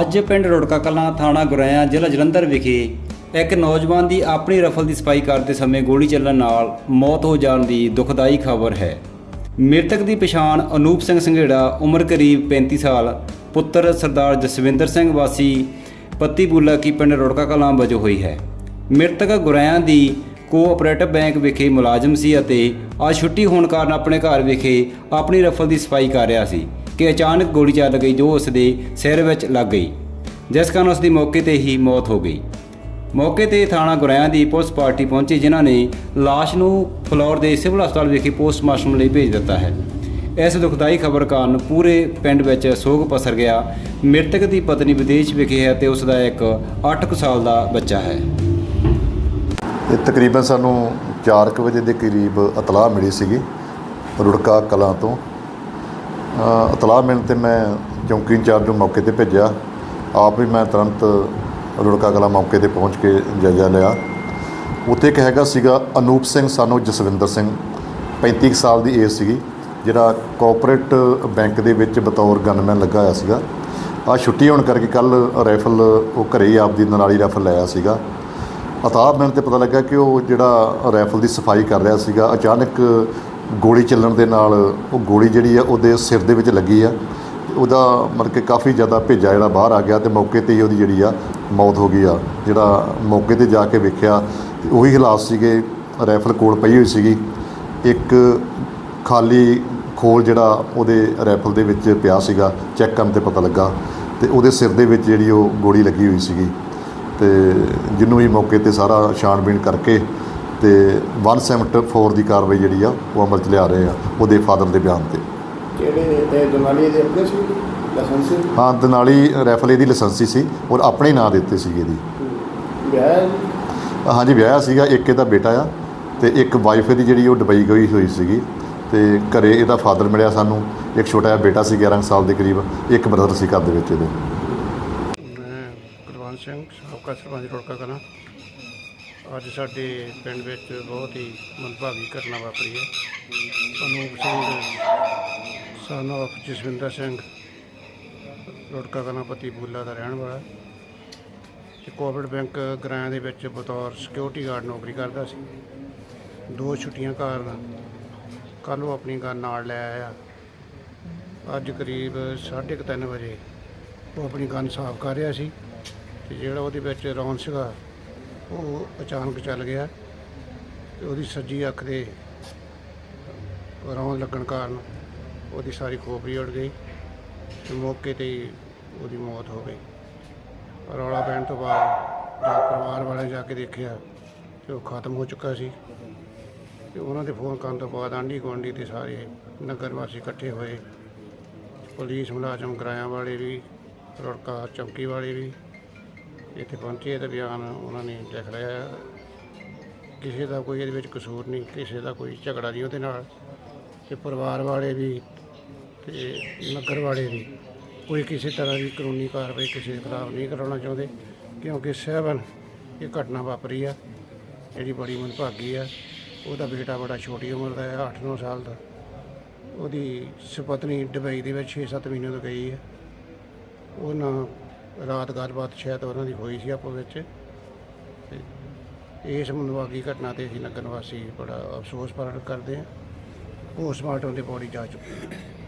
ਅੱਜ ਪਿੰਡ ਰੁੜਕਾ ਕਲਾਂ ਥਾਣਾ ਗੁਰੈਆਂ ਜ਼ਿਲ੍ਹਾ ਜਲੰਧਰ ਵਿਖੇ ਇੱਕ ਨੌਜਵਾਨ ਦੀ ਆਪਣੀ ਰਫਲ ਦੀ ਸਫ਼ਾਈ ਕਰਦੇ ਸਮੇਂ ਗੋਲੀ ਚੱਲਣ ਨਾਲ ਮੌਤ ਹੋ ਜਾਣ ਦੀ ਦੁਖਦਾਈ ਖਬਰ ਹੈ। ਮ੍ਰਿਤਕ ਦੀ ਪਛਾਣ ਅਨੂਪ ਸਿੰਘ ਸੰਘੇੜਾ, ਉਮਰ ਕਰੀਬ 35 ਸਾਲ, ਪੁੱਤਰ ਸਰਦਾਰ ਜਸਵਿੰਦਰ ਸਿੰਘ ਵਾਸੀ, ਪੱਤੀ ਬੁੱਲਾ ਕੀ ਪਿੰਡ ਰੁੜਕਾ ਕਲਾਂ ਵਜੋਂ ਹੋਈ ਹੈ। ਮ੍ਰਿਤਕ ਗੁਰੈਆਂ ਦੀ ਕੋਆਪਰੇਟਿਵ ਬੈਂਕ ਵਿਖੇ ਮੁਲਾਜ਼ਮ ਸੀ ਅਤੇ ਅੱਜ ਛੁੱਟੀ ਹੋਣ ਕਾਰਨ ਆਪਣੇ ਘਰ ਵਿਖੇ ਆਪਣੀ ਰਫਲ ਦੀ ਸਫ਼ਾਈ ਕਰ ਰਿਹਾ ਸੀ। ਕਿ ਅਚਾਨਕ ਗੋਲੀ ਚੱਲ ਗਈ ਜੋ ਉਸ ਦੇ ਸਿਰ ਵਿੱਚ ਲੱਗ ਗਈ, ਜਿਸ ਕਾਰਨ ਉਸ ਦੀ ਮੌਕੇ ਤੇ ਹੀ ਮੌਤ ਹੋ ਗਈ। ਮੌਕੇ ਤੇ ਥਾਣਾ ਗੁਰਿਆਂ ਦੀ ਪੁਲਿਸ ਪਾਰਟੀ ਪਹੁੰਚੀ, ਜਿਨ੍ਹਾਂ ਨੇ ਲਾਸ਼ ਨੂੰ ਫਲੋਰ ਦੇ ਸਿਵਲ ਹਸਪਤਾਲ ਵਿਖੇ ਪੋਸਟਮਾਰਟਮ ਲਈ ਭੇਜ ਦਿੱਤਾ ਹੈ। ਇਸ ਦੁਖਦਾਈ ਖਬਰ ਕਾਰਨ ਪੂਰੇ ਪਿੰਡ ਵਿੱਚ ਸੋਗ ਪਸਰ ਗਿਆ। ਮ੍ਰਿਤਕ ਦੀ ਪਤਨੀ ਵਿਦੇਸ਼ ਵਿਖੇ ਹੈ ਤੇ ਉਸ ਦਾ ਇੱਕ 8 ਕੁ ਸਾਲ ਦਾ ਬੱਚਾ ਹੈ। ਇਹ ਤਕਰੀਬਨ ਸਾਨੂੰ 4:00 ਵਜੇ ਦੇ ਕਰੀਬ ਇਤਲਾਹ ਮਿਲੀ ਸੀਗੀ, ਰੁੜਕਾ ਕਲਾਂ ਤੋਂ। ਇਤਲਾਹ ਮਿਲਣ ਤੇ ਮੈਂ ਚੌਂਕੀ ਇੰਚਾਰਜ ਨੂੰ ਮੌਕੇ ਤੇ ਭੇਜਿਆ। ਆਪ ਵੀ ਮੈਂ ਤੁਰੰਤ ਰੁੜਕਾ ਕਲਾਂ ਮੌਕੇ ਤੇ ਪਹੁੰਚ ਕੇ ਜਾਇਜ਼ਾ ਲਿਆ। ਉੱਥੇ ਇੱਕ ਹੈਗਾ ਸੀਗਾ ਅਨੂਪ ਸਿੰਘ, ਸਾਨੂੰ ਜਸਵਿੰਦਰ ਸਿੰਘ 35 ਕੁ ਸਾਲ ਦੀ ਏਜ ਸੀਗੀ, ਜਿਹੜਾ ਕੋਆਪਰੇਟ ਬੈਂਕ ਦੇ ਵਿੱਚ ਬਤੌਰ ਗਨਮੈਨ ਲੱਗਾ ਹੋਇਆ ਸੀਗਾ। ਆ ਛੁੱਟੀ ਹੋਣ ਕਰਕੇ ਕੱਲ ਰਾਈਫਲ ਉਹ ਘਰੇ ਹੀ ਆਪਦੀ ਨਾਲੀ ਰਾਈਫਲ ਲਾਇਆ ਸੀਗਾ। ਅਤਾਬ ਮੈਨੂੰ ਤੇ ਪਤਾ ਲੱਗਾ ਕਿ ਉਹ ਜਿਹੜਾ ਰਾਈਫਲ ਦੀ ਸਫ਼ਾਈ ਕਰ ਰਿਹਾ ਸੀਗਾ, ਅਚਾਨਕ ਗੋਲੀ ਚੱਲਣ ਦੇ ਨਾਲ ਉਹ ਗੋਲੀ ਜਿਹੜੀ ਆ ਉਹਦੇ ਸਿਰ ਦੇ ਵਿੱਚ ਲੱਗੀ ਆ। ਉਹਦਾ ਮਤਲਬ ਕਿ ਕਾਫੀ ਜ਼ਿਆਦਾ ਭੇਜਾ ਜਿਹੜਾ ਬਾਹਰ ਆ ਗਿਆ ਤੇ ਮੌਕੇ ਤੇ ਹੀ ਉਹਦੀ ਜਿਹੜੀ ਆ ਮੌਤ ਹੋ ਗਈ ਆ। ਜਿਹੜਾ ਮੌਕੇ ਤੇ ਜਾ ਕੇ ਵੇਖਿਆ ਤੇ ਉਹੀ ਹਾਲਾਤ ਸੀਗੇ, ਰਾਈਫਲ ਕੋਲ ਪਈ ਹੋਈ ਸੀਗੀ। ਇੱਕ ਖਾਲੀ ਖੋਲ ਜਿਹੜਾ ਉਹਦੇ ਰਾਈਫਲ ਦੇ ਵਿੱਚ ਪਿਆ ਸੀਗਾ, ਚੈੱਕ ਕਰਨ ਤੇ ਪਤਾ ਲੱਗਾ ਤੇ ਉਹਦੇ ਸਿਰ ਦੇ ਵਿੱਚ ਜਿਹੜੀ ਉਹ ਗੋਲੀ ਲੱਗੀ ਹੋਈ ਸੀਗੀ। ਤੇ ਜਿਹਨੂੰ ਵੀ ਮੌਕੇ ਤੇ ਸਾਰਾ ਛਾਣਬੀਣ ਕਰਕੇ ਤੇ 174 ਦੀ ਕਾਰਵਾਈ ਜਿਹੜੀ ਆ ਉਹ ਅਮਲ ਚ ਲਿਆ ਰਹੇ ਆ ਉਹਦੇ ਫਾਦਰ ਦੇ ਬਿਆਨ ਤੇ। ਕਿਹੜੇ ਤੇ ਜਨਾਲੀ ਦੇ ਆਪਣੇ ਸੀ? ਲਾਇਸੈਂਸ? ਹਾਂ ਦਨਾਲੀ ਰਾਈਫਲ ਇਹਦੀ ਲਾਇਸੈਂਸੀ ਸੀ ਔਰ ਆਪਣੇ ਨਾਂ ਦਿੱਤੇ ਸੀਗੇ ਇਹਦੀ ਵਿਆਹ ਹਾਂਜੀ ਵਿਆਹਿਆ ਸੀਗਾ ਇੱਕ ਇਹਦਾ ਬੇਟਾ ਆ ਤੇ ਇੱਕ ਵਾਈਫ ਇਹਦੀ ਜਿਹੜੀ ਉਹ ਦੁਬਈ ਗਈ ਹੋਈ ਸੀਗੀ ਤੇ ਘਰੇ ਇਹਦਾ ਫਾਦਰ ਮਿਲਿਆ ਸਾਨੂੰ ਇੱਕ ਛੋਟਾ ਜਿਹਾ ਬੇਟਾ ਸੀ 11 ਕੁ ਸਾਲ ਦੇ ਕਰੀਬ ਇੱਕ ਬ੍ਰਦਰ ਸੀ ਘਰ ਦੇ ਵਿੱਚ ਇਹਦੇ। ਮੈਂ ਕੁਲਵੰਤ ਸਿੰਘ ਸਾਬਕਾ ਸਰਪੰਚ ਰੋੜਕਾ ਕਲਾਂ। ਅੱਜ ਸਾਡੇ ਪਿੰਡ ਵਿੱਚ ਬਹੁਤ ਹੀ ਮੰਦਭਾਗੀ ਘਟਨਾ ਵਾਪਰੀ ਹੈ। ਅਨੂਪ ਸਿੰਘ, son of ਜਸਵਿੰਦਰ ਸਿੰਘ ਰੋੜਕਾ ਕਲਾਂ ਬੂਲਾ ਦਾ ਰਹਿਣ ਵਾਲਾ ਤੇ ਕੋਵਿਡ ਬੈਂਕ ਗ੍ਰਾਂ ਦੇ ਵਿੱਚ ਬਤੌਰ ਸਿਕਿਉਰਿਟੀ ਗਾਰਡ ਨੌਕਰੀ ਕਰਦਾ ਸੀ। ਦੋ ਛੁੱਟੀਆਂ ਕਾਰਨ ਕੱਲ੍ਹ ਉਹ ਆਪਣੀ ਗੱਲ ਨਾਲ ਲੈ ਆਇਆ। ਅੱਜ ਕਰੀਬ 3:30 ਵਜੇ ਉਹ ਆਪਣੀ ਗਨ ਸਾਫ਼ ਕਰ ਰਿਹਾ ਸੀ। ਤੇ ਜਿਹੜਾ ਉਹਦੇ ਵਿੱਚ ਰੌਣ ਸੀਗਾ ਉਹ ਅਚਾਨਕ ਚੱਲ ਗਿਆ ਤੇ ਉਹਦੀ ਸੱਜੀ ਅੱਖ ਦੇ ਰੌਣ ਲੱਗਣ ਕਾਰਨ ਉਹਦੀ ਸਾਰੀ ਖੋਪਰੀ ਉੱਡ ਗਈ ਤੇ ਮੌਕੇ ਤੇ ਹੀ ਉਹਦੀ ਮੌਤ ਹੋ ਗਈ। ਰੌਲਾ ਪੈਣ ਤੋਂ ਬਾਅਦ ਜਦ ਪਰਿਵਾਰ ਵਾਲੇ ਜਾ ਕੇ ਦੇਖਿਆ ਤੇ ਉਹ ਖਤਮ ਹੋ ਚੁੱਕਾ ਸੀ ਤੇ ਉਹਨਾਂ ਦੇ ਫੋਨ ਕਰਨ ਤੋਂ ਬਾਅਦ ਆਂਢੀ ਗੁਆਂਢੀ ਤੇ ਸਾਰੇ ਨਗਰ ਵਾਸੀ ਇਕੱਠੇ ਹੋਏ। ਪੁਲਿਸ ਮੁਲਾਜ਼ਮ ਕਿਰਾਇਆਂ ਵਾਲੇ ਵੀ, ਰੁੜਕਾ ਚੌਕੀ ਵਾਲੇ ਵੀ ਇੱਥੇ ਪਹੁੰਚੇ ਤੇ ਬਿਆਨ ਉਹਨਾਂ ਨੇ ਲਿਖ ਲਿਆ ਕਿਸੇ ਦਾ ਕੋਈ ਇਹਦੇ ਵਿੱਚ ਕਸੂਰ ਨਹੀਂ, ਕਿਸੇ ਦਾ ਕੋਈ ਝਗੜਾ ਨਹੀਂ ਉਹਦੇ ਨਾਲ। ਤੇ ਪਰਿਵਾਰ ਵਾਲੇ ਵੀ ਤੇ ਨਗਰ ਵਾਲੇ ਵੀ ਕੋਈ ਕਿਸੇ ਤਰ੍ਹਾਂ ਦੀ ਕਾਨੂੰਨੀ ਕਾਰਵਾਈ ਕਿਸੇ ਦੇ ਖਿਲਾਫ ਨਹੀਂ ਕਰਾਉਣਾ ਚਾਹੁੰਦੇ, ਕਿਉਂਕਿ ਸਹਿਬਨ ਇਹ ਘਟਨਾ ਵਾਪਰੀ ਆ, ਜਿਹੜੀ ਬੜੀ ਮਨਭਾਗੀ ਆ। ਉਹਦਾ ਬੇਟਾ ਬੜਾ ਛੋਟੀ ਉਮਰ ਦਾ ਹੈ 8-9 ਸਾਲ ਦਾ। ਉਹਦੀ ਸੁਪਤਨੀ ਦੁਬਈ ਦੇ ਵਿੱਚ 6-7 ਮਹੀਨੇ ਤੋਂ ਗਈ ਹੈ ਨਾ ਰਾਤ ਗੱਲਬਾਤ ਸ਼ਾਇਦ ਉਹਨਾਂ ਦੀ ਹੋਈ ਸੀ ਆਪੋ ਵਿੱਚ। ਤੇ ਇਸ ਮਨਵਾਗੀ ਘਟਨਾ ਤੇ ਅਸੀਂ ਨਗਰ ਨਿਵਾਸੀ ਬੜਾ ਅਫਸੋਸ ਪ੍ਰਗਟ ਕਰਦੇ ਹਾਂ। ਪੋਸਟਮਾਰਟਮ ਦੀ ਬੋਡੀ ਜਾ ਚੁੱਕੀ ਹੈ।